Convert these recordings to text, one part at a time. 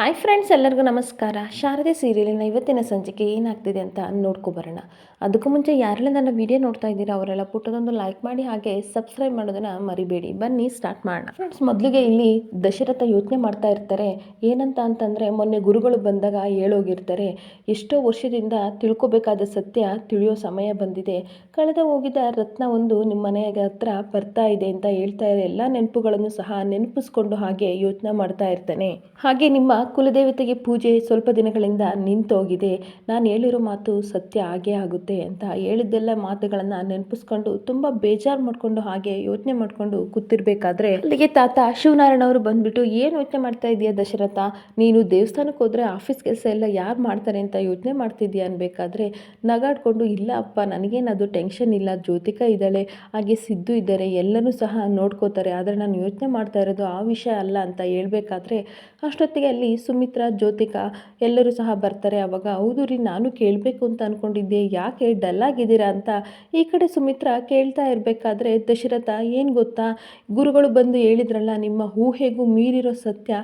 Hi friends, ಎಲ್ಲರಿಗೂ ನಮಸ್ಕಾರ. ಶಾರದೆ ಸೀರಿಯಲಿನ ಇವತ್ತಿನ ಸಂಚಿಕೆ ಏನಾಗ್ತಿದೆ ಅಂತ ನೋಡ್ಕೊಬರೋಣ ಅದಕ್ಕೂ ಮುಂಚೆ ಯಾರೆಲ್ಲ ನನ್ನ ವಿಡಿಯೋ ನೋಡ್ತಾ ಇದ್ದೀರಾ, ಅವರೆಲ್ಲ ಪುಟ್ಟದೊಂದು ಲೈಕ್ ಮಾಡಿ ಹಾಗೆ ಸಬ್ಸ್ಕ್ರೈಬ್ ಮಾಡೋದನ್ನು ಮರಿಬೇಡಿ. ಬನ್ನಿ ಸ್ಟಾರ್ಟ್ ಮಾಡೋಣ. ಫ್ರೆಂಡ್ಸ್ ಮೊದಲಿಗೆ ಇಲ್ಲಿ ದಶರಥ ಯೋಚನೆ ಮಾಡ್ತಾ ಇರ್ತಾರೆ. ಏನಂತ ಅಂತಂದರೆ, ಮೊನ್ನೆ ಗುರುಗಳು ಬಂದಾಗ ಹೇಳೋಗಿರ್ತಾರೆ, ಎಷ್ಟೋ ವರ್ಷದಿಂದ ತಿಳ್ಕೊಬೇಕಾದ ಸತ್ಯ ತಿಳಿಯೋ ಸಮಯ ಬಂದಿದೆ. ಕಳೆದ ಹೋಗಿದ ರತ್ನ ಒಂದು ನಿಮ್ಮ ಮನೆಯ ಹತ್ರ ಬರ್ತಾ ಇದೆ ಅಂತ ಹೇಳ್ತಾ ಇರೋ ಎಲ್ಲ ನೆನಪುಗಳನ್ನು ಸಹ ನೆನಪಿಸ್ಕೊಂಡು ಹಾಗೆ ಯೋಚನೆ ಮಾಡ್ತಾ ಇರ್ತಾನೆ. ಹಾಗೆ ನಿಮ್ಮ ಕುಲದೇವತೆಗೆ ಪೂಜೆ ಸ್ವಲ್ಪ ದಿನಗಳಿಂದ ನಿಂತೋಗಿದೆ. ನಾನು ಹೇಳಿರೋ ಮಾತು ಸತ್ಯ ಆಗೇ ಆಗುತ್ತೆ ಅಂತ ಹೇಳಿದ್ದೆಲ್ಲ ಮಾತುಗಳನ್ನು ನೆನಪಿಸ್ಕೊಂಡು ತುಂಬ ಬೇಜಾರು ಮಾಡಿಕೊಂಡು ಹಾಗೆ ಯೋಚನೆ ಮಾಡಿಕೊಂಡು ಕೂತಿರ್ಬೇಕಾದ್ರೆ ಅಲ್ಲಿಗೆ ತಾತ ಶಿವನಾರಾಯಣ ಅವರು ಬಂದ್ಬಿಟ್ಟು, ಏನು ಯೋಚನೆ ಮಾಡ್ತಾ ಇದೆಯಾ ದಶರಥ? ನೀನು ದೇವಸ್ಥಾನಕ್ಕೆ ಹೋದರೆ ಆಫೀಸ್ ಕೆಲಸ ಎಲ್ಲ ಯಾರು ಮಾಡ್ತಾರೆ ಅಂತ ಯೋಚನೆ ಮಾಡ್ತಿದ್ಯಾ ಅನ್ಬೇಕಾದ್ರೆ, ನಗಾಡ್ಕೊಂಡು, ಇಲ್ಲ ಅಪ್ಪ ನನಗೇನದು ಟೆನ್ಷನ್ ಇಲ್ಲ, ಜ್ಯೋತಿಕ ಇದ್ದಾಳೆ, ಹಾಗೆ ಸಿದ್ದು ಇದ್ದಾರೆ, ಎಲ್ಲನೂ ಸಹ ನೋಡ್ಕೋತಾರೆ, ಆದರೆ ನಾನು ಯೋಚನೆ ಮಾಡ್ತಾ ಇರೋದು ಆ ವಿಷಯ ಅಲ್ಲ ಅಂತ ಹೇಳ್ಬೇಕಾದ್ರೆ, ಅಷ್ಟೊತ್ತಿಗೆ ಅಲ್ಲಿ ಸುಮಿತ್ರಾ, ಜ್ಯೋತಿಕಾ ಎಲ್ಲರೂ ಸಹ ಬರ್ತಾರೆ. ಅವಾಗ, ಹೌದು ರೀ, ನಾನು ಕೇಳಬೇಕು ಅಂತ ಅಂದ್ಕೊಂಡಿದ್ದೆ ಯಾಕೆ ಡಲ್ ಆಗಿದ್ದೀರಾ ಅಂತ? ಈ ಕಡೆ ಸುಮಿತ್ರಾ ಕೇಳ್ತಾ ಇರಬೇಕಾದ್ರೆ, ದಶರಥ, ಏನು ಗೊತ್ತಾ? ಗುರುಗಳು ಬಂದು ಹೇಳಿದ್ರಲ್ಲ, ನಿಮ್ಮ ಊಹೆಗೂ ಮೀರಿರೋ ಸತ್ಯ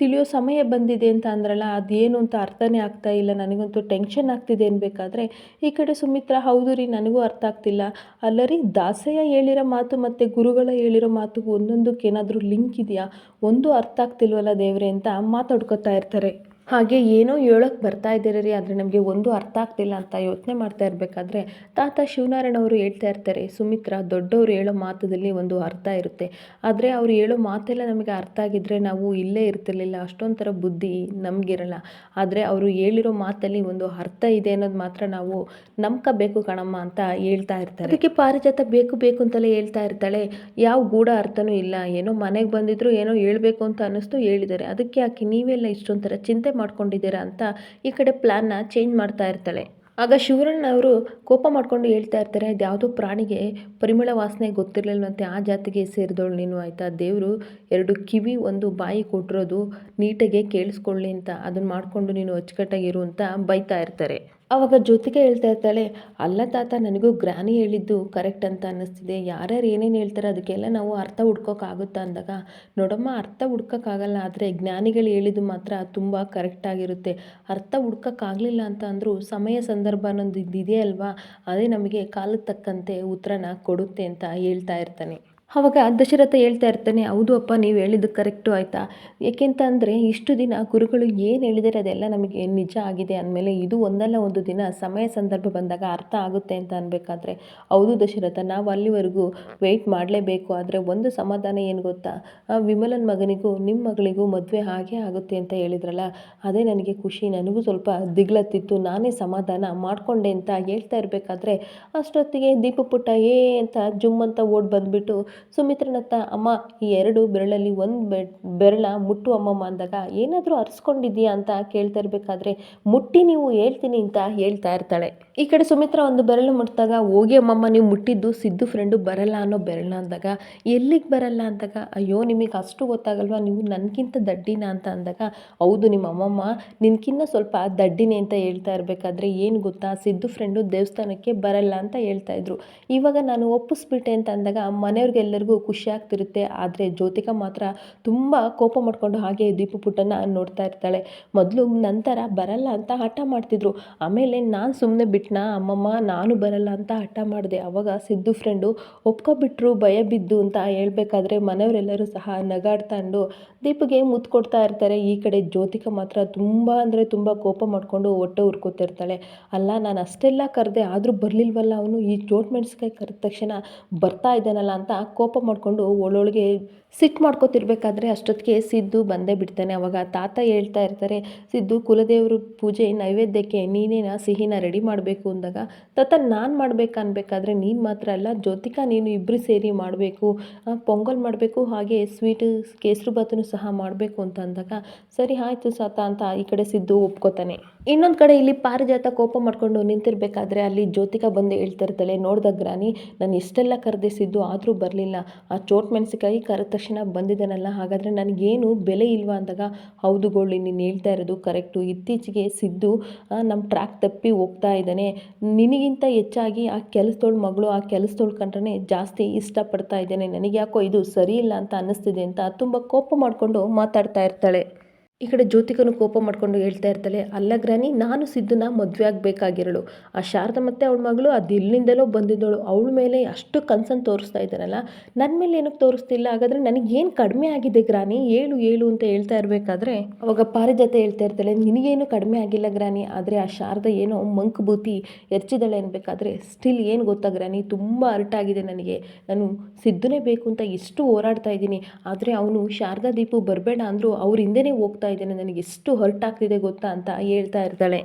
ತಿಳಿಯೋ ಸಮಯ ಬಂದಿದೆ ಅಂತ ಅಂದ್ರಲ್ಲ, ಅದೇನು ಅಂತ ಅರ್ಥನೇ ಆಗ್ತಾ ಇಲ್ಲ. ನನಗಂತೂ ಟೆನ್ಷನ್ ಆಗ್ತಿದೆ ಅನ್ಬೇಕಾದ್ರೆ, ಈ ಕಡೆ ಸುಮಿತ್ರಾ, ಹೌದು ರೀ, ನನಗೂ ಅರ್ಥ ಆಗ್ತಿಲ್ಲ. ಅಲ್ಲ ರೀ, ದಾಸಯ್ಯ ಹೇಳಿರೋ ಮಾತು ಮತ್ತು ಗುರುಗಳ ಹೇಳಿರೋ ಮಾತು ಒಂದೊಂದಕ್ಕೇನಾದರೂ ಲಿಂಕ್ ಇದೆಯಾ? ಒಂದು ಅರ್ಥ ಆಗ್ತಿಲ್ವಲ್ಲ ದೇವ್ರೆ ಅಂತ ಮಾತಾಡ್ಕೊತಾ ಇರ್ತಾರೆ. ಹಾಗೆ ಏನೋ ಹೇಳೋಕ್ಕೆ ಬರ್ತಾ ಇದ್ದಾರೆ ರೀ, ಆದರೆ ನಮಗೆ ಒಂದು ಅರ್ಥ ಆಗ್ತಿಲ್ಲ ಅಂತ ಯೋಚನೆ ಮಾಡ್ತಾ ಇರಬೇಕಾದ್ರೆ ತಾತ ಶಿವನಾರಾಯಣ ಅವರು ಹೇಳ್ತಾ ಇರ್ತಾರೆ, ಸುಮಿತ್ರ, ದೊಡ್ಡವರು ಹೇಳೋ ಮಾತದಲ್ಲಿ ಒಂದು ಅರ್ಥ ಇರುತ್ತೆ. ಆದರೆ ಅವ್ರು ಹೇಳೋ ಮಾತೆಲ್ಲ ನಮಗೆ ಅರ್ಥ ಆಗಿದ್ದರೆ ನಾವು ಇಲ್ಲೇ ಇರ್ತಿರ್ಲಿಲ್ಲ, ಅಷ್ಟೊಂಥರ ಬುದ್ಧಿ ನಮಗಿರಲ್ಲ. ಆದರೆ ಅವರು ಹೇಳಿರೋ ಮಾತಲ್ಲಿ ಒಂದು ಅರ್ಥ ಇದೆ ಅನ್ನೋದು ಮಾತ್ರ ನಾವು ನಂಬ್ಕೋಬೇಕು ಕಣಮ್ಮ ಅಂತ ಹೇಳ್ತಾ ಇರ್ತಾರೆ. ಅದಕ್ಕೆ ಪಾರಿಜಾತ ಬೇಕು ಬೇಕು ಅಂತಲೇ ಹೇಳ್ತಾ ಇರ್ತಾಳೆ. ಯಾವ ಗೂಢ ಅರ್ಥನೂ ಇಲ್ಲ. ಏನೋ ಮನೆಗೆ ಬಂದಿದ್ರು ಏನೋ ಹೇಳಬೇಕು ಅಂತ ಅನ್ನಿಸ್ತು ಹೇಳಿದ್ದಾರೆ. ಅದಕ್ಕೆ ಯಾಕೆ ನೀವೆಲ್ಲ ಇಷ್ಟೊಂಥರ ಚಿಂತೆ ಮಾಡ್ಕೊಂಡಿದ್ದೀರಾ ಅಂತ ಈ ಕಡೆ ಪ್ಲ್ಯಾನ್ನ ಚೇಂಜ್ ಮಾಡ್ತಾ ಇರ್ತಾಳೆ. ಆಗ ಶಿವರಣ್ಣ ಅವರು ಕೋಪ ಮಾಡ್ಕೊಂಡು ಹೇಳ್ತಾ ಇರ್ತಾರೆ, ಅದು ಯಾವುದೋ ಪ್ರಾಣಿಗೆ ಪರಿಮಳ ವಾಸನೆ ಗೊತ್ತಿರಲಿಲ್ಲವಂತೆ ಆ ಜಾತಿಗೆ ಸೇರಿದವಳು ನೀನು ಆಯಿತಾ? ದೇವರು ಎರಡು ಕಿವಿ, ಒಂದು ಬಾಯಿ ಕೊಟ್ಟಿರೋದು ನೀಟಾಗೆ ಕೇಳಿಸ್ಕೊಳ್ಳಿ ಅಂತ ಅದನ್ನು ಮಾಡಿಕೊಂಡು ನೀನು ಅಚ್ಚುಕಟ್ಟಾಗಿರು ಅಂತ ಬೈತಾ ಇರ್ತಾರೆ. ಆವಾಗ ಜೊತೆಗೆ ಹೇಳ್ತಾ ಇರ್ತಾಳೆ, ಅಲ್ಲ ತಾತ, ನನಗೂ ಗ್ರಾನಿ ಹೇಳಿದ್ದು ಕರೆಕ್ಟ್ ಅಂತ ಅನ್ನಿಸ್ತಿದೆ. ಯಾರ್ಯಾರು ಏನೇನು ಹೇಳ್ತಾರೆ ಅದಕ್ಕೆಲ್ಲ ನಾವು ಅರ್ಥ ಹುಡ್ಕೋಕ್ಕಾಗುತ್ತಾ ಅಂದಾಗ, ನೋಡಮ್ಮ, ಅರ್ಥ ಹುಡ್ಕೋಕ್ಕಾಗಲ್ಲ ಆದರೆ ಜ್ಞಾನಿಗಳು ಹೇಳಿದ್ದು ಮಾತ್ರ ತುಂಬ ಕರೆಕ್ಟಾಗಿರುತ್ತೆ ಅರ್ಥ ಹುಡ್ಕೋಕ್ಕಾಗಲಿಲ್ಲ ಅಂತ ಅಂದರೂ ಸಮಯ ಸಂದರ್ಭ ಅನ್ನೋದು ಇದೆಯಲ್ವಾ ಅದೇ ನಮಗೆ ಕಾಲಕ್ಕೆ ತಕ್ಕಂತೆ ಉತ್ತರನ ಕೊಡುತ್ತೆ ಅಂತ ಹೇಳ್ತಾ ಇರ್ತಾನೆ. ಆವಾಗ ದಶರಥ ಹೇಳ್ತಾ ಇರ್ತಾನೆ, ಹೌದು ಅಪ್ಪ, ನೀವು ಹೇಳಿದ್ದು ಕರೆಕ್ಟು ಆಯಿತಾ? ಏಕೆಂತ ಅಂದರೆ ಇಷ್ಟು ದಿನ ಗುರುಗಳು ಏನು ಹೇಳಿದರೆ ಅದೆಲ್ಲ ನಮಗೆ ನಿಜ ಆಗಿದೆ ಅಂದಮೇಲೆ ಇದು ಒಂದಲ್ಲ ಒಂದು ದಿನ ಸಮಯ ಸಂದರ್ಭ ಬಂದಾಗ ಅರ್ಥ ಆಗುತ್ತೆ ಅಂತ ಅನ್ಬೇಕಾದ್ರೆ. ಹೌದು ದಶರಥ, ನಾವು ಅಲ್ಲಿವರೆಗೂ ವೆಯ್ಟ್ ಮಾಡಲೇಬೇಕು, ಆದರೆ ಒಂದು ಸಮಾಧಾನ ಏನು ಗೊತ್ತಾ? ವಿಮಲನ ಮಗನಿಗೂ ನಿಮ್ಮ ಮಗಳಿಗೂ ಮದುವೆ ಹಾಗೆ ಆಗುತ್ತೆ ಅಂತ ಹೇಳಿದ್ರಲ್ಲ, ಅದೇ ನನಗೆ ಖುಷಿ, ನನಗೂ ಸ್ವಲ್ಪ ದಿಗ್ಲತ್ತಿತ್ತು, ನಾನೇ ಸಮಾಧಾನ ಮಾಡಿಕೊಂಡೆ ಅಂತ ಹೇಳ್ತಾ ಇರಬೇಕಾದ್ರೆ ಅಷ್ಟೊತ್ತಿಗೆ ದೀಪ ಪುಟ್ಟ ಏ ಅಂತ ಜುಮ್ ಅಂತ ಓಡ್ ಬಂದುಬಿಟ್ಟು ಸುಮಿತ್ರನತ್ತ ಅಮ್ಮ, ಈ ಎರಡು ಬೆರಳಲ್ಲಿ ಒಂದು ಬೆ, ಬೆರಳ ಮುಟ್ಟು ಅಮ್ಮಮ್ಮ ಅಂದಾಗ ಏನಾದರೂ ಅರ್ಸ್ಕೊಂಡಿದ್ಯಾ ಅಂತ ಕೇಳ್ತಾ ಇರಬೇಕಾದ್ರೆ ಮುಟ್ಟಿ ನೀವು ಹೇಳ್ತೀನಿ ಅಂತ ಹೇಳ್ತಾ ಇರ್ತಾಳೆ. ಈ ಕಡೆ ಸುಮಿತ್ರ ಒಂದು ಬೆರಳು ಮುಟ್ಟಿದಾಗ ಹೋಗಿ ಅಮ್ಮಮ್ಮ ನೀವು ಮುಟ್ಟಿದ್ದು ಸಿದ್ದು ಫ್ರೆಂಡು ಬರಲ್ಲ ಅನ್ನೋ ಬೆರಳ ಅಂದಾಗ ಎಲ್ಲಿಗೆ ಬರಲ್ಲ ಅಂದಾಗ ಅಯ್ಯೋ ನಿಮಗೆ ಅಷ್ಟು ಗೊತ್ತಾಗಲ್ವಾ ನೀವು ನನಗಿಂತ ದಡ್ಡಿನ ಅಂತ ಅಂದಾಗ ಹೌದು ನಿಮ್ಮ ಅಮ್ಮಮ್ಮ ನಿನ್ಕಿನ್ನ ಸ್ವಲ್ಪ ದಡ್ಡಿನೇ ಅಂತ ಹೇಳ್ತಾ ಇರಬೇಕಾದ್ರೆ ಏನು ಗೊತ್ತಾ ಸಿದ್ದು ಫ್ರೆಂಡು ದೇವಸ್ಥಾನಕ್ಕೆ ಬರಲ್ಲ ಅಂತ ಹೇಳ್ತಾ ಇದ್ರು. ಇವಾಗ ನಾನು ಒಪ್ಪಿಸ್ಬಿಟ್ಟೆ ಅಂತ ಅಂದಾಗ ಮನೆಯವ್ರಿಗೆಲ್ಲರಿಗೂ ಖುಷಿ ಆಗ್ತಿರುತ್ತೆ. ಆದರೆ ಜ್ಯೋತಿಕ ಮಾತ್ರ ತುಂಬ ಕೋಪ ಮಾಡಿಕೊಂಡು ಹಾಗೆ ದೀಪ ಪುಟ್ಟನ ನೋಡ್ತಾ ಇರ್ತಾಳೆ. ಮೊದಲು ನಂತರ ಬರಲ್ಲ ಅಂತ ಹಠ ಮಾಡ್ತಿದ್ರು. ಆಮೇಲೆ ನಾನು ಸುಮ್ಮನೆ ಬಿಟ್ಟನ ಅಮ್ಮಮ್ಮ, ನಾನು ಬರಲ್ಲ ಅಂತ ಹಠ ಮಾಡಿದೆ. ಅವಾಗ ಸಿದ್ದು ಫ್ರೆಂಡು ಒಪ್ಕೊಬಿಟ್ರು, ಭಯ ಬಿದ್ದು ಅಂತ ಹೇಳ್ಬೇಕಾದ್ರೆ ಮನೆಯವರೆಲ್ಲರೂ ಸಹ ನಗಾಡ್ತಾಂಡು ದೀಪಿಗೆ ಮುತ್ತು ಕೊಡ್ತಾ ಇರ್ತಾರೆ. ಈ ಕಡೆ ಜ್ಯೋತಿಕ ಮಾತ್ರ ತುಂಬ ಅಂದರೆ ತುಂಬ ಕೋಪ ಮಾಡಿಕೊಂಡು ಹೊಟ್ಟೆ ಹುರ್ಕೋತಿರ್ತಾಳೆ ಅಲ್ಲ, ನಾನು ಅಷ್ಟೆಲ್ಲ ಕರೆದೆ, ಆದರೂ ಬರಲಿಲ್ವಲ್ಲ ಅವನು? ಈ ಚೋಟ್ ಮೆಣಸ್ಕಾಯಿ ಕರೆದ ತಕ್ಷಣ ಬರ್ತಾ ಇದ್ದಾನಲ್ಲ ಅಂತ ಕೋಪ ಮಾಡಿಕೊಂಡು ಒಳೊಳಗೆ ಸಿಟ್ಟು ಮಾಡ್ಕೋತಿರ್ಬೇಕಾದ್ರೆ ಅಷ್ಟೊತ್ತಿಗೆ ಸಿದ್ದು ಬಂದೇ ಬಿಡ್ತಾನೆ. ಅವಾಗ ತಾತ ಹೇಳ್ತಾ ಇರ್ತಾರೆ, ಸಿದ್ದು, ಕುಲದೇವರು ಪೂಜೆ ನೈವೇದ್ಯಕ್ಕೆ ನೀನೇನ ಸಿಹಿನ ರೆಡಿ ಮಾಡಬೇಕು? ಅಂದಾಗ, ತಾತ, ನಾನು ಮಾಡ್ಬೇಕನ್ಬೇಕಾದ್ರೆ ನೀನು ಮಾತ್ರ ಅಲ್ಲ, ಜ್ಯೋತಿಕಾ ನೀನು ಇಬ್ಬರು ಸೇರಿ ಮಾಡಬೇಕು ಪೊಂಗಲ್ ಮಾಡಬೇಕು, ಹಾಗೆ ಸ್ವೀಟು ಕೇಸರಿ ಭಾತನು ಸಹ ಮಾಡಬೇಕು ಅಂತ ಅಂದಾಗ, ಸರಿ, ಆಯಿತು ಸಾತ ಅಂತ ಈ ಕಡೆ ಸಿದ್ದು ಒಪ್ಕೋತಾನೆ. ಇನ್ನೊಂದು ಕಡೆ ಇಲ್ಲಿ ಪಾರಿಜಾತ ಕೋಪ ಮಾಡಿಕೊಂಡು ನಿಂತಿರ್ಬೇಕಾದ್ರೆ ಅಲ್ಲಿ ಜ್ಯೋತಿಕಾ ಬಂದು ಹೇಳ್ತಾ ನೋಡ್ದಾಗ ನಾನು ಇಷ್ಟೆಲ್ಲ ಕರೆದಿಸಿದ್ದು ಆದರೂ ಬರಲಿಲ್ಲ. ಆ ಚೋಟ್ ಮೆಣಸಿಕಾಯಿ ಕರೆದ ತಕ್ಷಣ ಬಂದಿದ್ದಾನಲ್ಲ ಹಾಗಾದರೆ ನನಗೇನು ಬೆಲೆ ಇಲ್ವಾ ಅಂದಾಗ, ಹೌದು ಗೋಳಿ ನೀನು ಹೇಳ್ತಾ ಇರೋದು ಕರೆಕ್ಟು. ಇತ್ತೀಚೆಗೆ ಸಿದ್ದು ನಮ್ಮ ಟ್ರ್ಯಾಕ್ ತಪ್ಪಿ ಹೋಗ್ತಾ ಇದ್ದಾನೆ. ನಿನಗಿಂತ ಹೆಚ್ಚಾಗಿ ಆ ಕೆಲಸದೊಳ ಮಗಳು, ಆ ಕೆಲಸದೊಳ ಕಂಡ್ರೆ ಜಾಸ್ತಿ ಇಷ್ಟಪಡ್ತಾ ಇದ್ದಾನೆ. ನನಗೆ ಯಾಕೋ ಇದು ಸರಿ ಇಲ್ಲ ಅಂತ ಅನ್ನಿಸ್ತಿದೆ ಅಂತ ತುಂಬ ಕೋಪ ಮಾಡಿಕೊಂಡು ಮಾತಾಡ್ತಾ ಇರ್ತಾಳೆ. ಈ ಕಡೆ ಜ್ಯೋತಿಕನು ಕೋಪ ಮಾಡಿಕೊಂಡು ಹೇಳ್ತಾ ಇರ್ತಾಳೆ ಅಲ್ಲ ಗ್ರಾನಿ ನಾನು ಸಿದ್ಧನ ಮದುವೆ ಆಗಬೇಕಾಗಿರಳು ಆ ಶಾರದ ಮತ್ತು ಅವಳ ಮಗಳು ಅದು ಎಲ್ಲಿಂದಲೋ ಬಂದಿದ್ದಳು. ಅವಳ ಮೇಲೆ ಅಷ್ಟು ಕನ್ಸನ್ನು ತೋರಿಸ್ತಾ ಇದ್ದಾರಲ್ಲ ನನ್ನ ಮೇಲೆ ಏನಕ್ಕೆ ತೋರಿಸ್ತಿಲ್ಲ. ಹಾಗಾದರೆ ನನಗೇನು ಕಡಿಮೆ ಆಗಿದೆ ಗ್ರಾನಿ? ಏಳು ಏಳು ಅಂತ ಹೇಳ್ತಾ ಇರಬೇಕಾದ್ರೆ ಅವಾಗ ಪಾರಿಜಾತ ಹೇಳ್ತಾ ಇರ್ತಾಳೆ, ನಿನಗೇನು ಕಡಿಮೆ ಆಗಿಲ್ಲ ಗ್ರಾನಿ, ಆದರೆ ಆ ಶಾರದ ಏನೋ ಮಂಕ್ ಬೂತಿ ಎರ್ಚಿದಾಳೆ ಅನ್ಬೇಕಾದ್ರೆ ಸ್ಟಿಲ್ ಏನು ಗೊತ್ತಾ ಗ್ರಾನಿ? ತುಂಬ ಅರ್ಟಾಗಿದೆ ನನಗೆ. ನಾನು ಸಿದ್ಧನೇ ಬೇಕು ಅಂತ ಎಷ್ಟು ಹೋರಾಡ್ತಾ ಇದ್ದೀನಿ. ಆದರೆ ಅವನು ಶಾರದಾ ದೀಪು ಬರಬೇಡ ಅಂದರೂ, ಅವ್ರ ಹಿಂದೆನೇ ಹೋಗ್ತಾ ಇದ್ದೇನೆ ನನಗೆ ಎಷ್ಟು ಹರ್ಟ್ ಆಗ್ತಿದೆ ಗೊತ್ತಾ ಅಂತ ಹೇಳ್ತಾ ಇರ್ತಾಳೆ.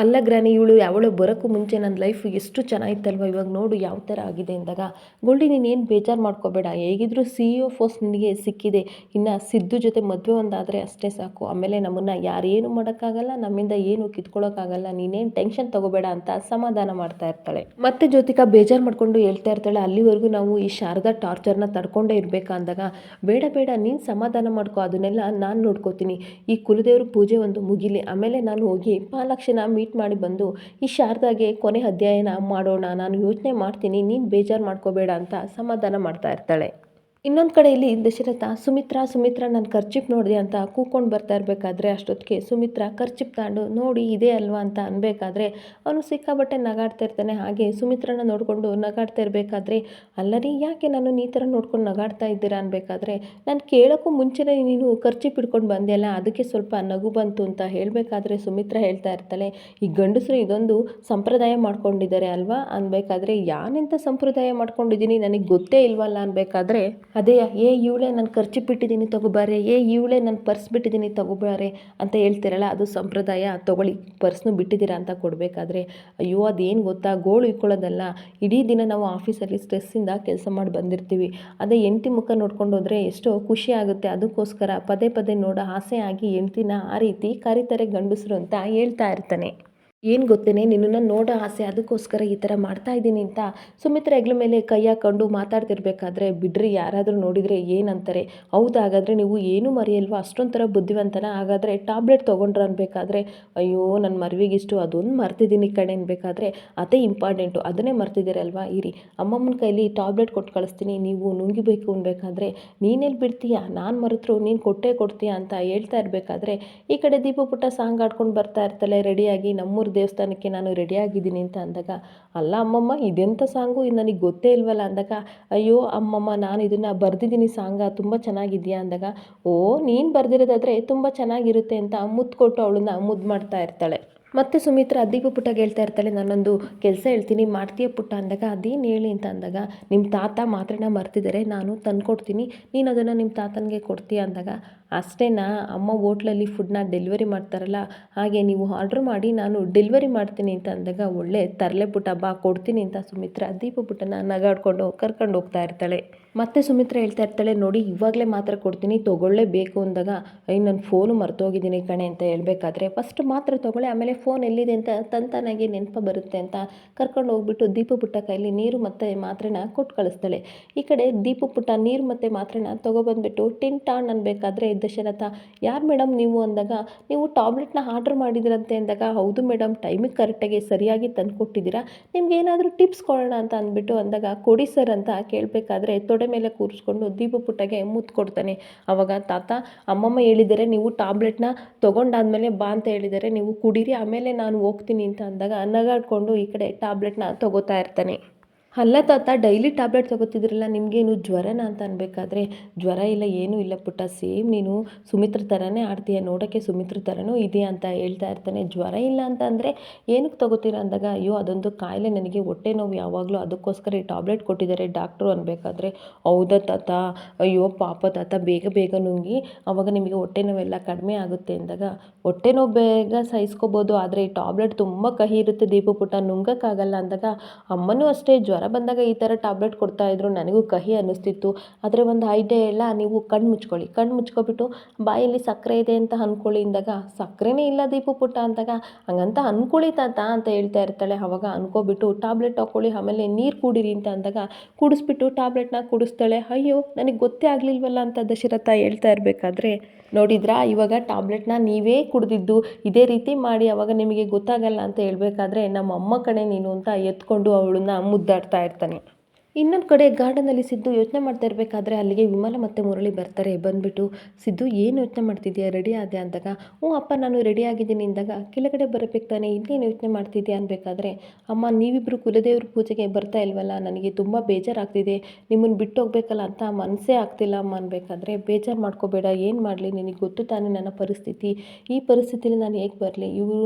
ಅಲ್ಲ ಗ್ರಾನಿ ಇವಳು ಯಾವಳು ಬರೋಕ್ಕೂ ಮುಂಚೆ ನನ್ನ ಲೈಫ್ ಎಷ್ಟು ಚೆನ್ನಾಗಿತ್ತಲ್ವ? ಇವಾಗ ನೋಡು ಯಾವ ಥರ ಆಗಿದೆ ಅಂದಾಗ, ಗೋಲ್ಡಿ ನೀನೇನು ಬೇಜಾರು ಮಾಡ್ಕೋಬೇಡ. ಹೇಗಿದ್ರೂ ಸಿ ಇ ಪೋಸ್ಟ್ ನಿನಗೆ ಸಿಕ್ಕಿದೆ. ಇನ್ನು ಸಿದ್ದು ಜೊತೆ ಮದುವೆ ಒಂದಾದರೆ ಅಷ್ಟೇ ಸಾಕು. ಆಮೇಲೆ ನಮ್ಮನ್ನು ಯಾರೇನು ಮಾಡೋಕ್ಕಾಗಲ್ಲ, ನಮ್ಮಿಂದ ಏನು ಕಿತ್ಕೊಳ್ಳೋಕ್ಕಾಗಲ್ಲ ನೀನೇನು ಟೆನ್ಷನ್ ತಗೋಬೇಡ ಅಂತ ಸಮಾಧಾನ ಮಾಡ್ತಾ ಇರ್ತಾಳೆ. ಮತ್ತೆ ಜ್ಯೋತಿಕಾ ಬೇಜಾರು ಮಾಡಿಕೊಂಡು ಹೇಳ್ತಾ ಇರ್ತಾಳೆ, ಅಲ್ಲಿವರೆಗೂ ನಾವು ಈ ಶಾರದಾ ಟಾರ್ಚರ್ನ ತಡ್ಕೊಂಡೇ ಇರಬೇಕಾ? ಅಂದಾಗ, ಬೇಡ ಬೇಡ. ನೀನು ಸಮಾಧಾನ ಮಾಡ್ಕೋ. ಅದನ್ನೆಲ್ಲ ನಾನು ನೋಡ್ಕೋತೀನಿ. ಈ ಕುಲದೇವ್ರ ಪೂಜೆ ಒಂದು ಮುಗಿಲಿ. ಆಮೇಲೆ ನಾನು ಹೋಗಿ ಪಾಲಕ್ಷಣ ಮೀಟ್ ಮಾಡಿ ಬಂದು, ಈ ಶಾರದಾಗೆ ಕೊನೆ ಅಧ್ಯಯನ ಮಾಡೋಣ, ನಾನು ಯೋಚನೆ ಮಾಡ್ತೀನಿ, ನೀನು ಬೇಜಾರು ಮಾಡ್ಕೋಬೇಡ ಅಂತ ಸಮಾಧಾನ ಮಾಡ್ತಾ ಇರ್ತಾಳೆ. ಇನ್ನೊಂದು ಕಡೆ ಇಲ್ಲಿ ದಶರಥ ಸುಮಿತ್ರಾ ಸುಮಿತ್ರಾ ನಾನು ಖರ್ಚಿಪ್ ನೋಡಿದೆ ಅಂತ ಕೂಕೊಂಡು ಬರ್ತಾ ಇರಬೇಕಾದ್ರೆ ಅಷ್ಟೊತ್ತಿಗೆ ಸುಮಿತ್ರಾ ಖರ್ಚಿಪ್ ತಗೊಂಡು ನೋಡಿ ಇದೆ ಅಲ್ವಾ ಅಂತ ಅನ್ಬೇಕಾದ್ರೆ ಅವನು ಸಿಕ್ಕಾಬಟ್ಟೆ ನಗಾಡ್ತಾ ಇರ್ತಾನೆ. ಹಾಗೆ ಸುಮಿತ್ರನ ನೋಡಿಕೊಂಡು ನಗಾಡ್ತಾ ಇರಬೇಕಾದ್ರೆ ಅಲ್ಲರಿ, ಯಾಕೆ ನಾನು ಈ ಥರ ನೋಡ್ಕೊಂಡು ನಗಾಡ್ತಾ ಇದ್ದೀರಾ ಅನ್ಬೇಕಾದ್ರೆ ನಾನು ಕೇಳೋಕ್ಕೂ ಮುಂಚೆನೇ ನೀನು ಖರ್ಚಿಪ್ ಹಿಡ್ಕೊಂಡು ಬಂದೆಯಲ್ಲ, ಅದಕ್ಕೆ ಸ್ವಲ್ಪ ನಗು ಬಂತು ಅಂತ ಹೇಳಬೇಕಾದ್ರೆ ಸುಮಿತ್ರಾ ಹೇಳ್ತಾ ಇರ್ತಾಳೆ. ಈ ಗಂಡಸರು ಇದೊಂದು ಸಂಪ್ರದಾಯ ಮಾಡ್ಕೊಂಡಿದ್ದಾರೆ ಅಲ್ವಾ ಅನ್ಬೇಕಾದ್ರೆ ಯಾನೆಂಥ ಸಂಪ್ರದಾಯ ಮಾಡ್ಕೊಂಡಿದ್ದೀನಿ ನನಗೆ ಗೊತ್ತೇ ಇಲ್ವಲ್ಲ ಅನ್ಬೇಕಾದ್ರೆ ಅದೇ, ಏ ಇವಳೇ ನಾನು ಖರ್ಚು ಬಿಟ್ಟಿದ್ದೀನಿ ತಗೋಬಾರೆ ಏ ಇವಳೇ ನಾನು ಪರ್ಸ್ ಬಿಟ್ಟಿದ್ದೀನಿ ತಗೋಬಾರೆ ಅಂತ ಹೇಳ್ತಿರಲ್ಲ, ಅದು ಸಂಪ್ರದಾಯ ತಗೊಳ್ಳಿ, ಪರ್ಸ್ನು ಬಿಟ್ಟಿದ್ದೀರಾ ಅಂತ ಕೊಡಬೇಕಾದ್ರೆ. ಅಯ್ಯೋ, ಅದೇನು ಗೊತ್ತಾ, ಗೋಳು ಇಟ್ಕೊಳ್ಳೋದಲ್ಲ ಇಡೀ ದಿನ ನಾವು ಆಫೀಸಲ್ಲಿ ಸ್ಟ್ರೆಸ್ಸಿಂದ ಕೆಲಸ ಮಾಡಿ ಬಂದಿರ್ತೀವಿ. ಅದೇ ಎಂಟಿ ಮುಖ ನೋಡ್ಕೊಂಡು ಹೋದರೆ ಎಷ್ಟೋ ಖುಷಿ ಆಗುತ್ತೆ. ಅದಕ್ಕೋಸ್ಕರ ಪದೇ ಪದೇ ನೋಡೋ ಆಸೆ ಆಗಿ ಹೆಂಡ್ತಿನ ಆ ರೀತಿ ಕರೀತಾರೆ, ಗಂಡಸರು ಅಂತ ಹೇಳ್ತಾ ಇರ್ತಾನೆ. ಏನು ಗೊತ್ತೇನೆ, ನಿನ್ನನ್ನು ನೋಡೋ ಆಸೆ ಅದಕ್ಕೋಸ್ಕರ ಈ ಥರ ಮಾಡ್ತಾ ಇದ್ದೀನಿ ಅಂತ ಸುಮಿತ್ರ ಹೆಗ್ಲ ಮೇಲೆ ಕೈ ಹಾಕೊಂಡು ಮಾತಾಡ್ತಿರ್ಬೇಕಾದ್ರೆ, ಬಿಡ್ರಿ ಯಾರಾದರೂ ನೋಡಿದರೆ ಏನಂತಾರೆ. ಹೌದು, ಹಾಗಾದರೆ ನೀವು ಏನೂ ಮರೆಯಲ್ವಾ? ಅಷ್ಟೊಂಥರ ಬುದ್ಧಿವಂತನ. ಹಾಗಾದರೆ ಟ್ಯಾಬ್ಲೆಟ್ ತೊಗೊಂಡ್ರ ಅನ್ಬೇಕಾದ್ರೆ, ಅಯ್ಯೋ ನನ್ನ ಮರ್ವಿಗಿಷ್ಟು ಅದೊಂದು ಮರ್ತಿದ್ದೀನಿ ಕಣೆ ಅನ್ಬೇಕಾದ್ರೆ, ಅದೇ ಇಂಪಾರ್ಟೆಂಟು. ಅದನ್ನೇ ಮರ್ತಿದ್ದೀರಲ್ವಾ? ಇರಿ. ಅಮ್ಮಮ್ಮನ ಕೈಲಿ ಟ್ಯಾಬ್ಲೆಟ್ ಕೊಟ್ಟು ಕಳಿಸ್ತೀನಿ. ನೀವು ನುಂಗಿಬೇಕು ಅನ್ಬೇಕಾದ್ರೆ ನೀನೆಲ್ಲಿ ಬಿಡ್ತೀಯಾ? ನಾನು ಮರೆತರು ನೀನು ಕೊಟ್ಟೇ ಕೊಡ್ತೀಯಾ ಅಂತ ಹೇಳ್ತಾ ಇರಬೇಕಾದ್ರೆ, ಈ ಕಡೆ ದೀಪ ಪುಟ್ಟ ಸಾಂಗ್ ಆಡ್ಕೊಂಡು ಬರ್ತಾ ಇರ್ತಾಳೆ ರೆಡಿಯಾಗಿ. ನಮ್ಮೂರು ದೇವಸ್ಥಾನಕ್ಕೆ ನಾನು ರೆಡಿಯಾಗಿದ್ದೀನಿ ಅಂತ ಅಂದಾಗ, ಅಲ್ಲ ಅಮ್ಮಮ್ಮ, ಇದೆಂಥ ಸಾಂಗು? ಇದು ನನಗೆ ಗೊತ್ತೇ ಇಲ್ವಲ್ಲ? ಅಂದಾಗ, ಅಯ್ಯೋ ಅಮ್ಮಮ್ಮ, ನಾನು ಇದನ್ನು ಬರೆದಿದ್ದೀನಿ ಸಾಂಗ, ತುಂಬ ಚೆನ್ನಾಗಿದೆಯಾ? ಅಂದಾಗ, ಓ, ನೀನು ಬರೆದಿರೋದಾದರೆ ತುಂಬ ಚೆನ್ನಾಗಿರುತ್ತೆ ಅಂತ ಮುದ್ದು ಕೊಟ್ಟು ಅವಳನ್ನ ಮುದ್ದು ಮಾಡ್ತಾ ಇರ್ತಾಳೆ. ಮತ್ತೆ ಸುಮಿತ್ರ ಅದಿಗೂ ಪುಟ್ಟ ಹೇಳ್ತಾ ಇರ್ತಾಳೆ, ನಾನೊಂದು ಕೆಲಸ ಹೇಳ್ತೀನಿ, ಮಾಡ್ತೀಯ ಪುಟ್ಟ? ಅಂದಾಗ, ಅದೇನು ಹೇಳಿ? ಅಂತ ಅಂದಾಗ ನಿಮ್ಮ ತಾತ ಮಾತ್ರೆನ ಮರ್ತಿದ್ದಾರೆ ನಾನು ತಂದ್ಕೊಡ್ತೀನಿ, ನೀನು ಅದನ್ನು ನಿಮ್ಮ ತಾತನಿಗೆ ಕೊಡ್ತೀಯ? ಅಂದಾಗ ಅಷ್ಟೇನಾ? ಅಮ್ಮ ಓಟ್ಲಲ್ಲಿ ಫುಡ್ನ ಡೆಲಿವರಿ ಮಾಡ್ತಾರಲ್ಲ, ಹಾಗೆ ನೀವು ಆರ್ಡ್ರ್ ಮಾಡಿ ನಾನು ಡೆಲಿವರಿ ಮಾಡ್ತೀನಿ ಅಂತ ಅಂದಾಗ ಒಳ್ಳೆ ತರಲೆ ಪುಟ ಬಾ, ಕೊಡ್ತೀನಿ ಅಂತ ಸುಮಿತ್ರ ದೀಪ ಪುಟನ ನಗಾಡ್ಕೊಂಡು ಕರ್ಕೊಂಡು ಹೋಗ್ತಾ ಇರ್ತಾಳೆ. ಮತ್ತೆ ಸುಮಿತ್ರ ಹೇಳ್ತಾ ಇರ್ತಾಳೆ, ನೋಡಿ, ಇವಾಗಲೇ ಮಾತ್ರ ಕೊಡ್ತೀನಿ ತೊಗೊಳ್ಳೇಬೇಕು ಅಂದಾಗ, ಅಯ್ಯ, ನಾನು ಫೋನು ಮರ್ತೋಗಿದ್ದೀನಿ ಕಣೆ ಅಂತ ಹೇಳಬೇಕಾದ್ರೆ ಫಸ್ಟ್ ಮಾತ್ರ ತೊಗೊಳ್ಳೆ, ಆಮೇಲೆ ಫೋನ್ ಎಲ್ಲಿದೆ ಅಂತ ತಂತಾನಾಗಿ ನೆನಪು ಬರುತ್ತೆ ಅಂತ ಕರ್ಕೊಂಡು ಹೋಗ್ಬಿಟ್ಟು ದೀಪ ಪುಟ್ಟ ಕೈಲಿ ನೀರು ಮತ್ತೆ ಮಾತ್ರೆನ ಕೊಟ್ಟು ಕಳಿಸ್ತಾಳೆ. ಈ ಕಡೆ ದೀಪ ಪುಟ್ಟ ನೀರು ಮತ್ತೆ ಮಾತ್ರೆನ ತೊಗೊಬಂದ್ಬಿಟ್ಟು ಟಿನ್ ಟಾನ್ ಅನ್ಬೇಕಾದ್ರೆ ದಶರಥ ಯಾರು ಮೇಡಮ್ ನೀವು? ಅಂದಾಗ, ನೀವು ಟಾಬ್ಲೆಟ್ನ ಆರ್ಡ್ರ್ ಮಾಡಿದಿರಂತೆ. ಅಂದಾಗ, ಹೌದು ಮೇಡಮ್ ಟೈಮಿಗೆ ಕರೆಕ್ಟಾಗಿ ಸರಿಯಾಗಿ ತಂದು ಕೊಟ್ಟಿದ್ದೀರಾ? ನಿಮ್ಗೆ ಏನಾದರೂ ಟಿಪ್ಸ್ ಕೊಡೋಣ ಅಂತ ಅಂದ್ಬಿಟ್ಟು ಅಂದಾಗ, ಕೊಡಿ ಸರ್ ಅಂತ ಕೇಳಬೇಕಾದ್ರೆ ತೊಡೆ ಮೇಲೆ ಕೂರಿಸ್ಕೊಂಡು ದೀಪ ಪುಟ್ಟಗೆ ಮುತ್ತು ಕೊಡ್ತಾನೆ. ಅವಾಗ ತಾತ, ಅಮ್ಮಮ್ಮ ಹೇಳಿದರೆ ನೀವು ಟಾಬ್ಲೆಟ್ನ ತೊಗೊಂಡಾದ್ಮೇಲೆ ಬಾ ಅಂತ ಹೇಳಿದರೆ ನೀವು ಕುಡೀರಿ, ಆಮೇಲೆ ನಾನು ಹೋಗ್ತೀನಿ ಅಂತ ಅಂದಾಗ ನಗಾಡ್ಕೊಂಡು ಈ ಕಡೆ ಟಾಬ್ಲೆಟ್ನ ತೊಗೋತಾ ಇರ್ತಾನೆ. ಅಲ್ಲ ತಾತ ಡೈಲಿ ಟ್ಯಾಬ್ಲೆಟ್ ತಗೋತಿದ್ರಲ್ಲ, ನಿಮಗೇನು ಜ್ವರನ ಅಂತ ಅನ್ಬೇಕಾದ್ರೆ, ಜ್ವರ ಇಲ್ಲ, ಏನೂ ಇಲ್ಲ ಪುಟ್ಟ ಸೇಮ್ ನೀನು ಸುಮಿತ್ರ ಥರನೇ ಆಡ್ತೀಯ, ನೋಡೋಕ್ಕೆ ಸುಮಿತ್ರ ಥರನೂ ಇದೆಯಾ ಅಂತ ಹೇಳ್ತಾ ಇರ್ತಾನೆ. ಜ್ವರ ಇಲ್ಲ ಅಂತ ಅಂದರೆ ಏನಕ್ಕೆ ತಗೋತೀರ ಅಂದಾಗ, ಅಯ್ಯೋ, ಅದೊಂದು ಕಾಯಿಲೆ, ನನಗೆ ಹೊಟ್ಟೆ ನೋವು ಯಾವಾಗಲೂ ಅದಕ್ಕೋಸ್ಕರ ಈ ಟ್ಯಾಬ್ಲೆಟ್ ಕೊಟ್ಟಿದ್ದಾರೆ ಡಾಕ್ಟ್ರು ಅನ್ಬೇಕಾದ್ರೆ. ಹೌದಾ ತಾತ? ಅಯ್ಯೋ, ಪಾಪ ತಾತ, ಬೇಗ ಬೇಗ ನುಂಗಿ ಅವಾಗ ನಿಮಗೆ ಹೊಟ್ಟೆ ನೋವೆಲ್ಲ ಕಡಿಮೆ ಆಗುತ್ತೆ ಅಂದಾಗ, ಹೊಟ್ಟೆ ನೋವು ಬೇಗ ಸಹಿಸ್ಕೋಬೋದು, ಆದರೆ ಈ ಟ್ಯಾಬ್ಲೆಟ್ ತುಂಬ ಕಹಿ ಇರುತ್ತೆ ದೀಪ ಪುಟ್ಟ, ನುಂಗಕ್ಕಾಗಲ್ಲ ಅಂದಾಗ, ಅಮ್ಮನೂ ಅಷ್ಟೇ ಜ್ವರ ಬಂದಾಗ ಈ ಥರ ಟ್ಯಾಬ್ಲೆಟ್ ಕೊಡ್ತಾಯಿದ್ರು ನನಗೂ ಕಹಿ ಅನ್ನಿಸ್ತಿತ್ತು. ಆದರೆ ಒಂದು ಐಡಿಯಾ ಎಲ್ಲ ನೀವು ಕಣ್ಣು ಮುಚ್ಕೊಳ್ಳಿ. ಕಣ್ಣು ಮುಚ್ಕೊಬಿಟ್ಟು ಬಾಯಲ್ಲಿ ಸಕ್ಕರೆ ಇದೆ ಅಂತ ಅಂದ್ಕೊಳ್ಳಿ ಅಂದಾಗ, ಸಕ್ಕರೆನೇ ಇಲ್ಲ ದೀಪು ಪುಟ್ಟ ಅಂದಾಗ, ಹಂಗಂತ ಅಂದ್ಕೊಳ್ಳಿ ತಾತ ಅಂತ ಹೇಳ್ತಾ ಇರ್ತಾಳೆ. ಅವಾಗ ಅನ್ಕೋಬಿಟ್ಟು ಟ್ಯಾಬ್ಲೆಟ್ ಹಾಕ್ಕೊಳ್ಳಿ ಆಮೇಲೆ ನೀರು ಕುಡೀರಿ ಅಂತ ಅಂದಾಗ, ಕುಡಿಸ್ಬಿಟ್ಟು ಟ್ಯಾಬ್ಲೆಟ್ನ ಕುಡಿಸ್ತಾಳೆ. ಅಯ್ಯೋ, ನನಗೆ ಗೊತ್ತೇ ಆಗಲಿಲ್ವಲ್ಲ ಅಂತ ದಶರಥ ಹೇಳ್ತಾ ಇರಬೇಕಾದ್ರೆ, ನೋಡಿದ್ರಾ, ಇವಾಗ ಟ್ಯಾಬ್ಲೆಟ್ನ ನೀವೇ ಕುಡಿದಿದ್ದು, ಇದೇ ರೀತಿ ಮಾಡಿ, ಅವಾಗ ನಿಮಗೆ ಗೊತ್ತಾಗಲ್ಲ ಅಂತ ಹೇಳಬೇಕಾದ್ರೆ, ನಮ್ಮ ಅಮ್ಮ ಕಣೆ ನೀನು ಅಂತ ಎತ್ಕೊಂಡು ಅವಳನ್ನ ಮುದ್ದಾಡ್ತಾ ಇರ್ತಾನೆ ಇನ್ನೊಂದು ಕಡೆ ಗಾರ್ಡನಲ್ಲಿ ಸಿದ್ದು ಯೋಚನೆ ಮಾಡ್ತಾ ಇರಬೇಕಾದ್ರೆ ಅಲ್ಲಿಗೆ ವಿಮಲ ಮತ್ತು ಮುರಳಿ ಬರ್ತಾರೆ. ಬಂದುಬಿಟ್ಟು, ಸಿದ್ದು, ಏನು ಯೋಚನೆ ಮಾಡ್ತಿದ್ಯಾ? ರೆಡಿ ಆದ್ಯಾ? ಅಂದಾಗ, ಹ್ಞೂ ಅಪ್ಪ, ನಾನು ರೆಡಿ ಆಗಿದ್ದೀನಿ. ಅಂದಾಗ, ಕೆಳಗಡೆ ಬರಬೇಕು ತಾನೆ? ಇನ್ನೇನು ಯೋಚನೆ ಮಾಡ್ತಿದ್ಯಾ? ಅನ್ಬೇಕಾದ್ರೆ, ಅಮ್ಮ ನೀವಿಬ್ಬರು ಕುಲದೇವ್ರ ಪೂಜೆಗೆ ಬರ್ತಾ ಇಲ್ವಲ್ಲ? ನನಗೆ ತುಂಬ ಬೇಜಾರಾಗ್ತಿದೆ. ನಿಮ್ಮನ್ನು ಬಿಟ್ಟು ಹೋಗ್ಬೇಕಲ್ಲ ಅಂತ ಮನಸ್ಸೇ ಆಗ್ತಿಲ್ಲ ಅಮ್ಮ. ಅನ್ಬೇಕಾದ್ರೆ, ಬೇಜಾರು ಮಾಡ್ಕೋಬೇಡ. ಏನು ಮಾಡಲಿ? ನಿನಗೆ ಗೊತ್ತು ತಾನೇ ನನ್ನ ಪರಿಸ್ಥಿತಿ. ಈ ಪರಿಸ್ಥಿತಿಲಿ ನಾನು ಹೇಗೆ ಬರಲಿ? ಇವರು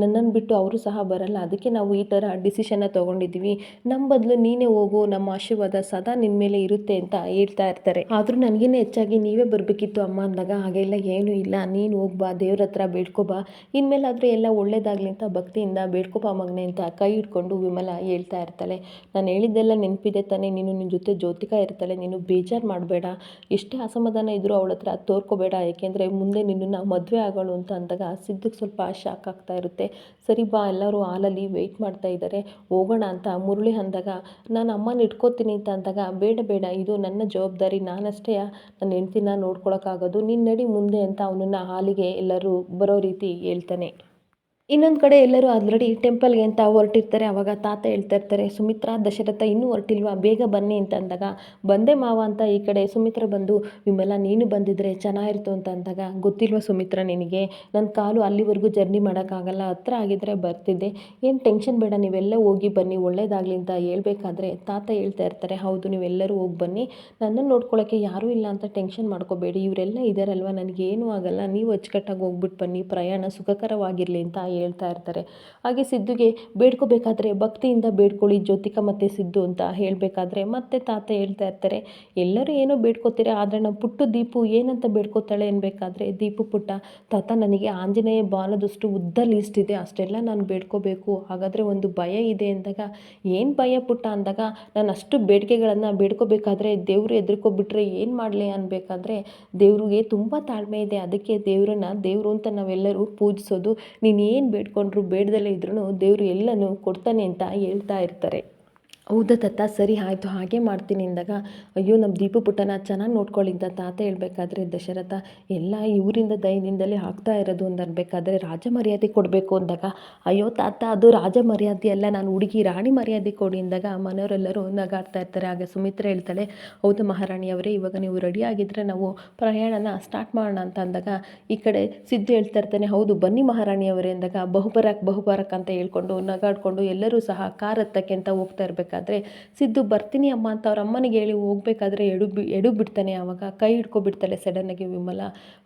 ನನ್ನನ್ನು ಬಿಟ್ಟು ಅವರು ಸಹ ಬರಲ್ಲ. ಅದಕ್ಕೆ ನಾವು ಈ ಥರ ಡಿಸಿಷನ್ನ ತೊಗೊಂಡಿದ್ದೀವಿ. ನಮ್ಮ ಬದಲು ನೀನೇ ಹೋಗು. ನಮ್ಮ ಆಶೀರ್ವಾದ ಸದಾ ನಿನ್ನ ಮೇಲೆ ಇರುತ್ತೆ ಅಂತ ಹೇಳ್ತಾ ಇರ್ತಾರೆ. ಆದರೂ ನನಗಿನ್ನ ಹೆಚ್ಚಾಗಿ ನೀವೇ ಬರಬೇಕಿತ್ತು ಅಮ್ಮ ಅಂದಾಗ ಹಾಗೆಲ್ಲ ಏನೂ ಇಲ್ಲ. ನೀನು ಹೋಗ್ಬಾ ದೇವ್ರ ಹತ್ರ ಬೇಡ್ಕೊಬಾ ಇನ್ಮೇಲಾದರೂ ಎಲ್ಲ ಒಳ್ಳೇದಾಗಲಿ ಅಂತ ಭಕ್ತಿಯಿಂದ ಬೇಡ್ಕೊಬಾ ಮಗನೆ ಅಂತ ಕೈ ಹಿಡ್ಕೊಂಡು ವಿಮಲ ಹೇಳ್ತಾ ಇರ್ತಾಳೆ. ನಾನು ಹೇಳಿದ್ದೆಲ್ಲ ನೆನಪಿದೆ ತಾನೇ. ನೀನು ನಿನ್ನ ಜೊತೆ ಜ್ಯೋತಿಕಾ ಇರ್ತಾಳೆ. ನೀನು ಬೇಜಾರು ಮಾಡಬೇಡ. ಎಷ್ಟೇ ಅಸಮಾಧಾನ ಇದ್ದರೂ ಅವಳ ಹತ್ರ ತೋರ್ಕೋಬೇಡ. ಏಕೆಂದರೆ ಮುಂದೆ ನಿನ್ನನ್ನು ಮದುವೆ ಆಗೋಳು ಅಂತ ಅಂದಾಗ ಸಿದ್ಧಕ್ಕೆ ಸ್ವಲ್ಪ ಶಾಕ್ ಆಗ್ತಾ ಇರುತ್ತೆ. ಸರಿ ಬಾ, ಎಲ್ಲರೂ ಹಾಲಲ್ಲಿ ವೆಯ್ಟ್ ಮಾಡ್ತಾ ಇದ್ದಾರೆ ಹೋಗೋಣ ಅಂತ ಮುರುಳಿ ಅಂದಾಗ, ನಾನು ಅಮ್ಮನ ಇಟ್ಕೋತೀನಿ ಅಂತ ಅಂದಾಗ, ಬೇಡ ಬೇಡ, ಇದು ನನ್ನ ಜವಾಬ್ದಾರಿ, ನಾನಷ್ಟೇ ನನ್ನ ಹೆಂಡ್ತಿನ ನೋಡ್ಕೊಳಕ್ಕಾಗೋದು ನೀನು ನಡಿ ಮುಂದೆ ಅಂತ ಅವನನ್ನು ಹಾಲಿಗೆ ಎಲ್ಲರೂ ಬರೋ ರೀತಿ ಹೇಳ್ತಾನೆ. ಇನ್ನೊಂದು ಕಡೆ ಎಲ್ಲರೂ ಆಲ್ರೆಡಿ ಟೆಂಪಲ್ಗೆ ಅಂತ ಹೊರಟಿರ್ತಾರೆ. ಆವಾಗ ತಾತ ಹೇಳ್ತಾ ಇರ್ತಾರೆ, ಸುಮಿತ್ರಾ, ದಶರಥ ಇನ್ನೂ ಹೊರಟಿಲ್ವಾ? ಬೇಗ ಬನ್ನಿ ಅಂತ ಅಂದಾಗ, ಬಂದೆ ಮಾವ ಅಂತ ಈ ಕಡೆ ಸುಮಿತ್ರ ಬಂದು, ವಿಮಲ, ನೀನು ಬಂದಿದ್ರೆ ಚೆನ್ನಾಗಿರ್ತು ಅಂತ ಅಂದಾಗ, ಗೊತ್ತಿಲ್ವಾ ಸುಮಿತ್ರ ನಿನಗೆ? ನನ್ನ ಕಾಲು ಅಲ್ಲಿವರೆಗೂ ಜರ್ನಿ ಮಾಡೋಕ್ಕಾಗಲ್ಲ, ಹತ್ರ ಆಗಿದ್ದರೆ ಬರ್ತಿದ್ದೆ. ಏನು ಟೆನ್ಷನ್ ಬೇಡ, ನೀವೆಲ್ಲ ಹೋಗಿ ಬನ್ನಿ, ಒಳ್ಳೇದಾಗಲಿ ಅಂತ ಹೇಳ್ಬೇಕಾದ್ರೆ ತಾತ ಹೇಳ್ತಾ ಇರ್ತಾರೆ, ಹೌದು, ನೀವೆಲ್ಲರೂ ಹೋಗಿ ಬನ್ನಿ. ನನ್ನನ್ನು ನೋಡ್ಕೊಳ್ಳೋಕ್ಕೆ ಯಾರೂ ಇಲ್ಲ ಅಂತ ಟೆನ್ಷನ್ ಮಾಡ್ಕೋಬೇಡಿ. ಇವರೆಲ್ಲ ಇದ್ದಾರಲ್ವ ನನಗೇನೂ ಆಗಲ್ಲ. ನೀವು ಅಚ್ಚುಕಟ್ಟಾಗಿ ಹೋಗ್ಬಿಟ್ಟು ಬನ್ನಿ. ಪ್ರಯಾಣ ಸುಖಕರವಾಗಿರಲಿ ಅಂತ ಹೇಳ್ತಾ ಇರ್ತಾರೆ. ಹಾಗೆ ಸಿದ್ದುಗೆ ಬೇಡ್ಕೋಬೇಕಾದ್ರೆ ಭಕ್ತಿಯಿಂದ ಬೇಡ್ಕೊಳ್ಳಿ, ಜ್ಯೋತಿಕ ಮತ್ತು ಸಿದ್ದು ಅಂತ ಹೇಳಬೇಕಾದ್ರೆ ಮತ್ತೆ ತಾತ ಹೇಳ್ತಾ ಇರ್ತಾರೆ, ಎಲ್ಲರೂ ಏನೋ ಬೇಡ್ಕೋತೀರ, ಆದರೆ ನಾವು ಪುಟ್ಟು ದೀಪು ಏನಂತ ಬೇಡ್ಕೋತಾಳೆ ಅನ್ಬೇಕಾದ್ರೆ ದೀಪು ಪುಟ್ಟ, ತಾತ ನನಗೆ ಆಂಜನೇಯ ಬಾಲದಷ್ಟು ಉದ್ದ ಲೀಸ್ಟ್ ಇದೆ, ಅಷ್ಟೆಲ್ಲ ನಾನು ಬೇಡ್ಕೋಬೇಕು, ಹಾಗಾದರೆ ಒಂದು ಭಯ ಇದೆ ಅಂದಾಗ, ಏನು ಭಯ ಪುಟ್ಟ ಅಂದಾಗ, ನಾನು ಅಷ್ಟು ಬೇಡಿಕೆಗಳನ್ನು ಬೇಡ್ಕೋಬೇಕಾದ್ರೆ ದೇವರು ಎದುರ್ಕೊಬಿಟ್ರೆ ಏನು ಮಾಡಲಿ ಅನ್ಬೇಕಾದ್ರೆ, ದೇವ್ರಿಗೆ ತುಂಬ ತಾಳ್ಮೆ ಇದೆ, ಅದಕ್ಕೆ ದೇವರನ್ನ ದೇವರು ಅಂತ ನಾವೆಲ್ಲರೂ ಪೂಜಿಸೋದು, ನೀನು ಏನು ಬೇಡ್ಕೊಂಡ್ರು ಬೇಡದಲ್ಲೇ ಇದ್ರೂ ದೇವರು ಎಲ್ಲನೂ ಕೊಡ್ತಾನೆ ಅಂತ ಹೇಳ್ತಾ ಇರ್ತಾರೆ. ಹೌದಾ ತಾತ, ಸರಿ ಆಯಿತು, ಹಾಗೆ ಮಾಡ್ತೀನಿ ಅಂದಾಗ, ಅಯ್ಯೋ ನಮ್ಮ ದೀಪು ಪುಟ್ಟನ ಚೆನ್ನಾಗಿ ನೋಡ್ಕೊಳ್ಳಿ ತಾತ ಹೇಳಬೇಕಾದ್ರೆ, ದಶರಥ, ಎಲ್ಲ ಇವರಿಂದ ದಯದಿಂದಲೇ ಆಗ್ತಾ ಇರೋದು ಅಂತ ಅನ್ಬೇಕಾದ್ರೆ ರಾಜ ಮರ್ಯಾದೆ ಕೊಡಬೇಕು ಅಂದಾಗ, ಅಯ್ಯೋ ತಾತ, ಅದು ರಾಜ ಮರ್ಯಾದೆ ಅಲ್ಲ, ನಾನು ಹುಡುಗಿ ರಾಣಿ ಮರ್ಯಾದೆ ಕೊಡಿ ಅಂದಾಗ, ಮನೆಯವರೆಲ್ಲರೂ ನಗಾಡ್ತಾ ಇರ್ತಾರೆ. ಆಗ ಸುಮಿತ್ರ ಹೇಳ್ತಾಳೆ, ಹೌದು ಮಹಾರಾಣಿಯವರೇ ಇವಾಗ ನೀವು ರೆಡಿ ಆಗಿದ್ದರೆ ನಾವು ಪ್ರಯಾಣನ ಸ್ಟಾರ್ಟ್ ಮಾಡೋಣ ಅಂತ ಅಂದಾಗ, ಈ ಕಡೆ ಸಿದ್ದು ಹೇಳ್ತಾ ಇರ್ತಾನೆ, ಹೌದು, ಬನ್ನಿ ಮಹಾರಾಣಿಯವರೇ ಅಂದಾಗ ಬಹುಬರಕ್ ಬಹುಬರಕ್ ಅಂತ ಹೇಳ್ಕೊಂಡು, ನಗಾಡ್ಕೊಂಡು ಎಲ್ಲರೂ ಸಹ ಕಾರ್ ಹತ್ತಕ್ಕೆ ಅಂತ ಹೋಗ್ತಾ ಇರಬೇಕಾದ್ರೆ ಸಿದ್ದು ಬರ್ತೀನಿ ಅಮ್ಮ ಅಂತ ಅವ್ರ ಅಮ್ಮನಿಗೆ ಹೇಳಿ ಹೋಗ್ಬೇಕಾದ್ರೆ ಎಡು ಎಡು ಬಿಡ್ತಾನೆ ಆವಾಗ. ಕೈ ಹಿಡ್ಕೊಬಿಡ್ತಾಳೆ ಸಡನ್ನಾಗಿ ವಿಮಲ.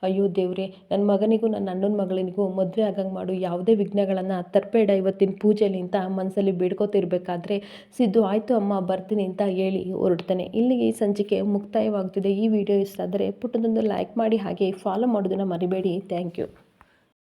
ಅಯ್ಯೋ ದೇವ್ರೆ ನನ್ನ ಮಗನಿಗೂ ನನ್ನ ಅಣ್ಣನ ಮಗಳಿಗೂ ಮದುವೆ ಆಗಂಗೆ ಮಾಡು. ಯಾವುದೇ ವಿಘ್ನಗಳನ್ನು ತರಬೇಡ ಇವತ್ತಿನ ಪೂಜೆಯಲ್ಲಿ ಅಂತ ಮನಸ್ಸಲ್ಲಿ ಬೇಡ್ಕೋತಿರ್ಬೇಕಾದ್ರೆ, ಸಿದ್ದು ಆಯಿತು ಅಮ್ಮ, ಬರ್ತೀನಿ ಅಂತ ಹೇಳಿ ಹೊರಡ್ತಾನೆ. ಇಲ್ಲಿಗೆ ಈ ಸಂಚಿಕೆ ಮುಕ್ತಾಯವಾಗ್ತಿದೆ. ಈ ವಿಡಿಯೋ ಇಷ್ಟ ಆದರೆ ಪುಟ್ಟದೊಂದು ಲೈಕ್ ಮಾಡಿ ಹಾಗೆ ಫಾಲೋ ಮಾಡೋದನ್ನು ಮರಿಬೇಡಿ. Thank you